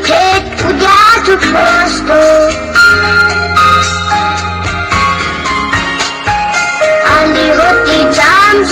take to get across the On the road, the jams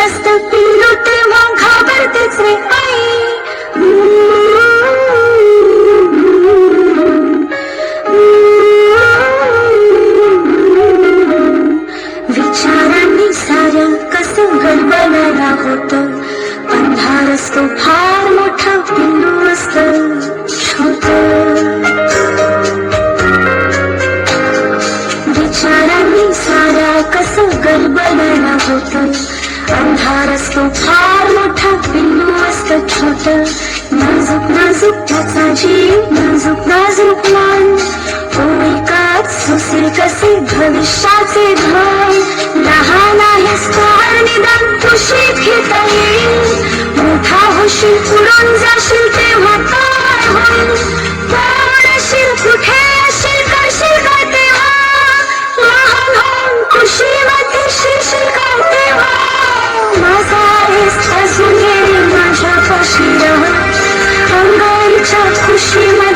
नसतं पिल्लू तेव्हा घाबरतेच रे आई. विचारांनी साऱ्या कसं गडबडायला होतं? अंधार असतो फार मोठा पिल्लू असतं. छोटं. विचारांनी साऱ्या कसं गडबडायला होत? अंधार असतो फार मोठा बिंदू असत छोट नाजूक नाजूक त्याचा जीव नाजूक नाजूक मन एकाच सुसील कसे भविष्याचे धन लहान आहेस फार निदान खुशीत घेता येईल मोठा होशील पुढून जाशील तेव्हा. 不是吗？